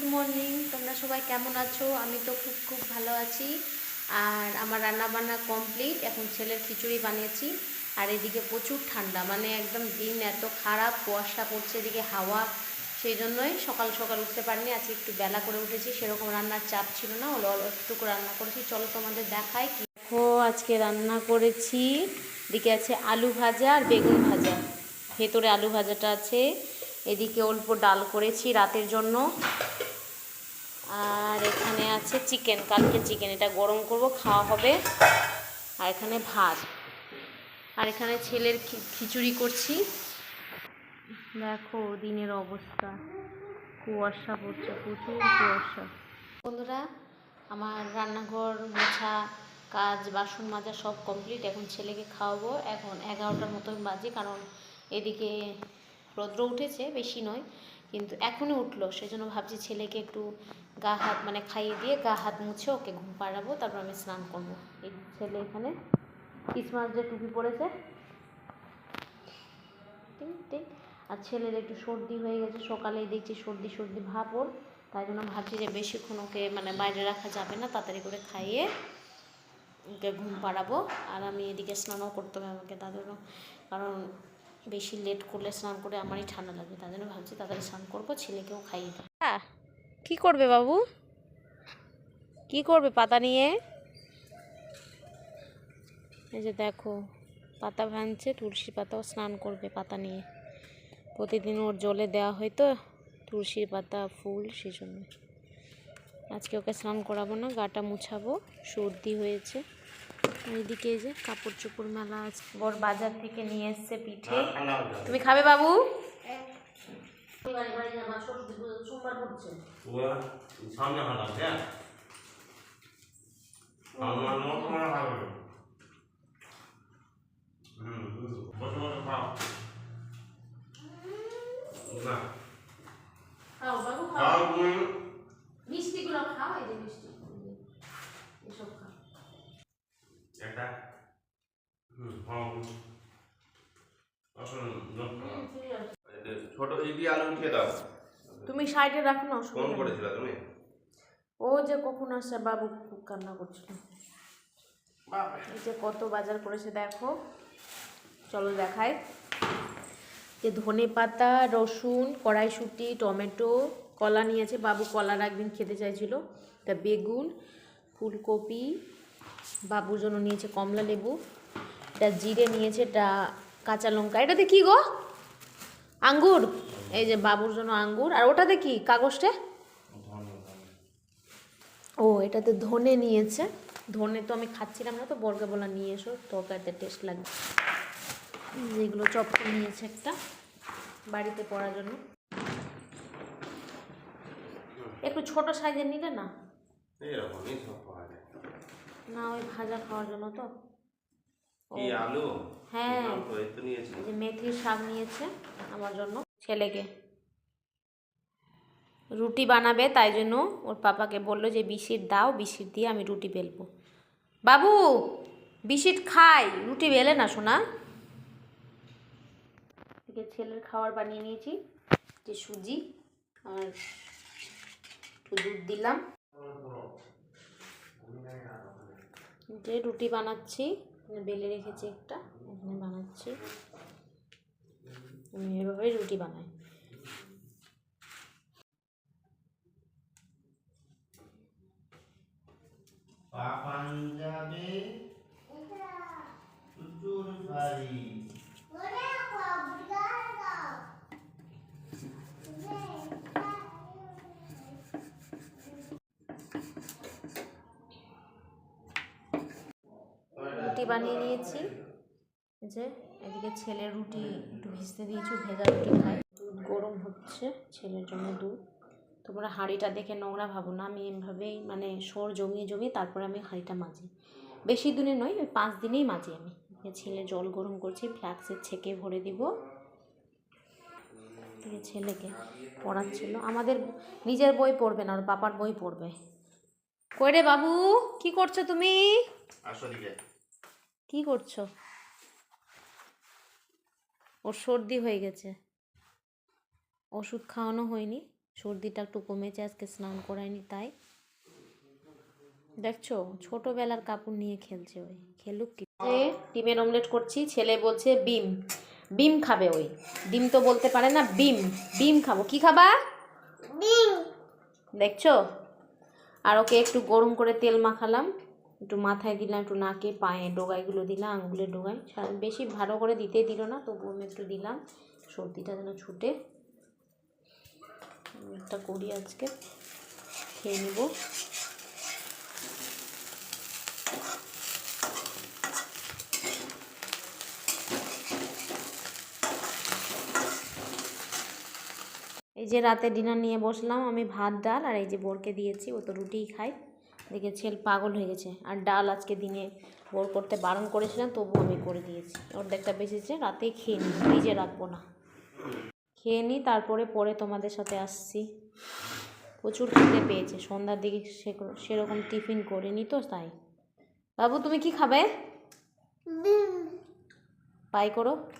Good morning তোমরা সবাই কেমন আছো? আমি তো খুব খুব ভালো আছি। আর আমার রান্না বান্না কমপ্লিট এখন ছেলের খিচুড়ি বানিয়েছি। আর এদিকে প্রচুর ঠান্ডা মানে একদম দিন এত খারাপ, কুয়াশা পড়ছে, এদিকে হাওয়া, সেই জন্যই সকাল সকাল উঠতে পারিনি। আজকে একটু বেলা করে উঠেছি, সেরকম রান্নার চাপ ছিল না অল্প একটুকু রান্না করেছি। চলো তোমাদের দেখাই দেখো, আজকে রান্না করেছি। এদিকে আছে আলু ভাজা আর বেগুন ভাজা। ভেতরে আলু ভাজাটা আছে। এদিকে অল্প ডাল করেছি রাতের জন্য। আর এখানে আছে চিকেন, কালকে চিকেন, এটা গরম করব, খাওয়া হবে। আর এখানে ভাত। আর এখানে ছেলের খিচুড়ি করছি। দেখো দিনের অবস্থা। কুয়াশা পড়ছে, প্রচুর কুয়াশা। বন্ধুরা, আমার রান্নাঘর, মোছা, কাজ, বাসন মাজা সব কমপ্লিট। এখন ছেলেকে খাওয়াবো। এখন এগারোটার মতন বাজে, কারণ এদিকে রৌদ্র উঠেছে, বেশি নয়। কিন্তু এখনই উঠল। সেজন্য ভাবছি ছেলেকে একটু গা হাত মানে খাইয়ে দিয়ে গা হাত মুছে ওকে ঘুম পাড়াবো, তারপর আমি স্নান করব। এই ছেলে এখানে ক্রিসমাস যে টুপি টিং আর ছেলের একটু সর্দি হয়ে গেছে, সকালেই দেখছি সর্দি সর্দি ভাব ওর। তাই জন্য ভাবছি যে বেশিক্ষণ ওকে মানে বাইরে রাখা যাবে না, তাড়াতাড়ি করে খাইয়ে ওকে ঘুম পাড়াবো। আর আমি এদিকে স্নানও করতে হবে আমাকে জন্য কারণ বেশি লেট করলে স্নান করে আমারই ঠান্ডা লাগবে, তার জন্য ভাবছি তাড়াতাড়ি স্নান করব, ছেলেকেও খাইয়ে দেবো হ্যাঁ কী করবে বাবু? কি করবে পাতা নিয়ে? এই যে দেখো, পাতা ভাঙছে তুলসী পাতাও স্নান করবে পাতা নিয়ে। প্রতিদিন ওর জলে দেওয়া হয় তো, তুলসীর পাতা, ফুল সেই জন্য আজকে ওকে স্নান করাবো না, গাটা মুছাবো, সর্দি হয়েছে। এইদিকে এই যে কাপড় চোপড় মেলা আছে। বর বাজার থেকে নিয়ে এসছে পিঠে। তুমি খাবে বাবু? সোমবার attack ছোট জিবি আলো উঠিয়ে দাও। তুমি সাইডে রাখো না ফোন করেছিল তুমি? ও যে কখন আসছে বাবু কান্না করছিল। এই যে কত বাজার করেছে দেখো। চলো দেখাই। যে ধনে পাতা রসুন কড়াইশুটি টমেটো কলা নিয়েছে। বাবু কলার একদিন খেতে চাইছিল। তা বেগুন ফুলকপি বাবুর জন্য নিয়েছে কমলা লেবু, এটা জিরে নিয়েছে, এটা কাঁচা লঙ্কা। এটাতে কি গো? আঙ্গুর? এই যে বাবুর জন্য আঙ্গুর। আর ওটাতে কি? কাগজটা? ও, এটাতে ধনে নিয়েছে। ধনে তো আমি খাচ্ছিলাম না তো বর্গে বলা নিয়ে এসো, তরকারিতে টেস্ট লাগবে। যেগুলো চপ নিয়েছে একটা, বাড়িতে পড়ার জন্য। একটু ছোট সাইজের নিলে না? না ওই ভাজা খাওয়ার জন্য তো। কি আলু? হ্যাঁ। এই এই যে মেথির শাক নিয়েছে আমার জন্য ছেলেকে। রুটি বানাবে তাই জন্য ওর পাপাকে বলল যে বিস্কিট দাও বিশির দিয়ে আমি রুটি বেলবো। বাবু বিস্কিট খাই রুটি বেলে না শোনা ছেলের খাবার বানিয়ে নিয়েছি যে সুজি। আর একটু দুধ দিলাম। যে রুটি বানাচ্ছি বেলে রেখেছি একটা, এখানে বানাচ্ছি। আমি এভাবে রুটি বানাই। পাঞ্জাবে চুচুর বাড়ি রুটি বানিয়ে নিয়েছি। যে, এদিকে ছেলে রুটি একটু ভিজতে দিয়েছি, ভেজা রুটি খাই দুধ গরম হচ্ছে, ছেলের জন্য দুধ। তোমরা হাঁড়িটা দেখে নোংরা ভাবো না, আমি এমভাবেই মানে সোর জমিয়ে জমিয়ে তারপরে আমি হাঁড়িটা মাজি। বেশি দিনে নয়, ওই পাঁচ দিনেই মাজি আমি। ছেলে জল গরম করছি, ফ্লাক্সের ছেঁকে ভরে দিব। ছেলেকে পড়াচ্ছিল। আমাদের নিজের বই পড়বে না, ওর পাপার বই পড়বে। কই রে বাবু, কি করছ তুমি? আসো কি করছ? ওর সর্দি হয়ে গেছে। ওষুধ খাওয়ানো হয়নি। সর্দিটা একটু কমেছে আজকে স্নান করায়নি তাই। দেখছ ছোটবেলার কাপড় নিয়ে খেলছে ওই। খেলুক কি। ডিমের অমলেট করছি ছেলে বলছে বিম। বিম খাবে ওই। ডিম তো বলতে পারে না বিম। বিম খাব। কি খাবা? দেখছ? আর ওকে একটু গরম করে তেল মাখালাম। একটু মাথায় দিলাম, একটু নাকে পায়ে ডোগাইগুলো দিলাম, আঙুলে ডোগাই। সারা- বেশি ভালো করে দিতে দিল না তবু আমি একটু দিলাম। সর্দিটা যেন ছুটে। একটা করি আজকে। খেয়ে নিব। এই যে রাতে ডিনার নিয়ে বসলাম, আমি ভাত, ডাল আর এই যে বোরকে দিয়েছি, ও তো রুটিই খায়। দেখে ছেল পাগল হয়ে গেছে। আর ডাল আজকে দিনে বোর করতে বারণ করেছিলাম তবু আমি করে দিয়েছি। অর্ধেকটা বেঁচেছে রাতে খেয়ে নিই ফ্রিজে রাখব না। খেয়ে নিই তারপরে পরে তোমাদের সাথে আসছি। প্রচুর খেতে পেয়েছে সন্ধ্যার দিকে সে- সেরকম টিফিন করিনি তো তাই। বাবু তুমি কি খাবে? পাই করো.